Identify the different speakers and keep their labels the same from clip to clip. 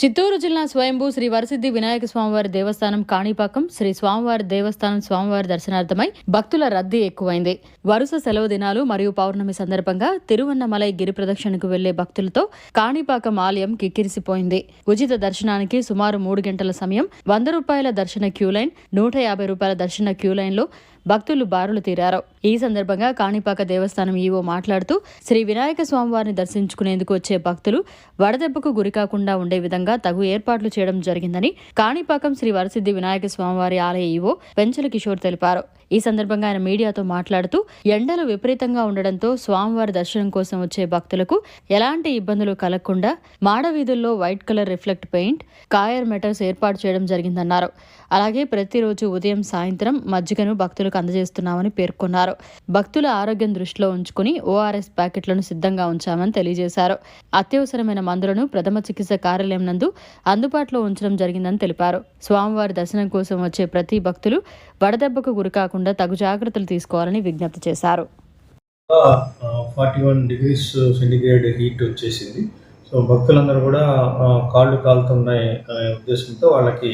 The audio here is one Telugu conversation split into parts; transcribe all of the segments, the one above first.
Speaker 1: చిత్తూరు జిల్లా స్వయంభూ శ్రీ వరసిద్ధి వినాయక స్వామివారి దేవస్థానం కాణిపాకం శ్రీ స్వామివారి దేవస్థానం స్వామివారి దర్శనార్థమై భక్తుల రద్దీ ఎక్కువైంది. వరుస సెలవు దినాలు మరియు పౌర్ణమి సందర్భంగా తిరువన్నమలై గిరి ప్రదక్షిణకు వెళ్ళే భక్తులతో కాణిపాకం ఆలయం కిక్కిరిసిపోయింది. ఉచిత దర్శనానికి సుమారు మూడు గంటల సమయం వంద రూపాయల దర్శన క్యూ లైన్ నూట యాభై రూపాయల దర్శన క్యూ లైన్లో భక్తులు బారులు తీరారు. ఈ సందర్భంగా కాణిపాక దేవస్థానం ఈవో మాట్లాడుతూ శ్రీ వినాయక స్వామివారిని దర్శించుకునేందుకు వచ్చే భక్తులు వడదెబ్బకు గురికాకుండా ఉండే విధంగా తగు ఏర్పాట్లు చేయడం జరిగిందని కాణిపాకం శ్రీ వరసిద్ధి వినాయక స్వామివారి ఆలయ ఈవో పెంచల కిషోర్ తెలిపారు. ఈ సందర్భంగా ఆయన మీడియాతో మాట్లాడుతూ ఎండలు విపరీతంగా ఉండడంతో స్వామివారి దర్శనం కోసం వచ్చే భక్తులకు ఎలాంటి ఇబ్బందులు కలగకుండా మాడ వీధుల్లో white colour reflect paint coir mats ఏర్పాటు చేయడం జరిగిందన్నారు. అలాగే ప్రతిరోజు ఉదయం సాయంత్రం మజ్జిగను భక్తులకు అందజేస్తున్నామని పేర్కొన్నారు. భక్తుల ఆరోగ్యం దృష్టిలో ఉంచుకుని ఓఆర్ఎస్ ప్యాకెట్లను సిద్ధంగా ఉంచామని తెలియజేశారు. అత్యవసరమైన మందులను ప్రథమ చికిత్స కార్యాలయం నందు అందుబాటులో ఉంచడం జరిగిందని తెలిపారు. స్వామివారి దర్శనం కోసం వచ్చే ప్రతి భక్తులు వడదెబ్బకు గురికాకుండా తగు జాగ్రత్తలు తీసుకోవాలని విజ్ఞప్తి చేశారు.
Speaker 2: Forty one degrees centigrade heat వచ్చేసింది. సో భక్తులందరూ కూడా కాళ్ళు కాలుతున్నాయి ఉద్దేశంతో వాళ్ళకి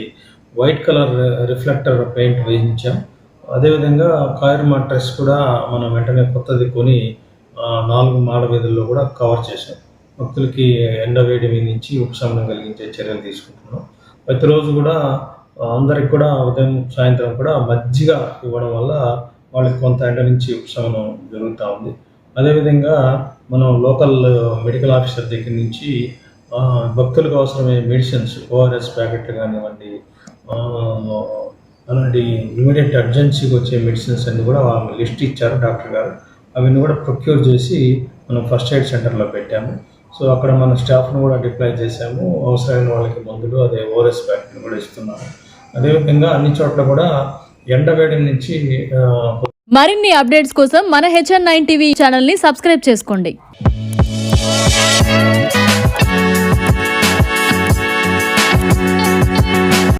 Speaker 2: వైట్ కలర్ రిఫ్లెక్టర్ పెయింట్ వేయించాం. అదేవిధంగా కాయర్ మాట్రెస్ కూడా మనం వెంటనే కొత్తది కొని నాలుగు మాడ వీధుల్లో కూడా కవర్ చేసాం భక్తులకి ఎండ వేడి నుంచి ఉపశమనం కలిగించే చర్యలు తీసుకుంటున్నాం. ప్రతిరోజు కూడా అందరికి కూడా ఉదయం సాయంత్రం కూడా మజ్జిగ ఇవ్వడం వల్ల వాళ్ళకి కొంత ఎండ నుంచి ఉపశమనం జరుగుతూ ఉంది. అదేవిధంగా మనం లోకల్ మెడికల్ ఆఫీసర్ దగ్గర నుంచి భక్తులకు అవసరమయ్యే మెడిసిన్స్ ఓఆర్ఎస్ ప్యాకెట్లు కానివ్వండి అలాంటి ఇమీడియట్ అర్జెన్సీకి వచ్చే మెడిసిన్స్ అన్ని కూడా వాళ్ళు లిస్ట్ ఇచ్చారు డాక్టర్ గారు. అవన్నీ కూడా ప్రొక్యూర్ చేసి మనం ఫస్ట్ ఎయిడ్ సెంటర్లో పెట్టాము. సో అక్కడ మన స్టాఫ్ను కూడా డిప్లాయ్ చేశాము. అవసరమైన వాళ్ళకి మందులు అదే ఓఆర్ఎస్ ప్యాకెట్లు కూడా ఇస్తున్నాము. అదేవిధంగా అన్ని చోట్ల కూడా ఎండవేడి నుంచి
Speaker 1: మరిన్ని అప్డేట్స్ కోసం మన హెచ్ఎన్ నైన్ టీవీ ఛానల్ని సబ్స్క్రైబ్ చేసుకోండి.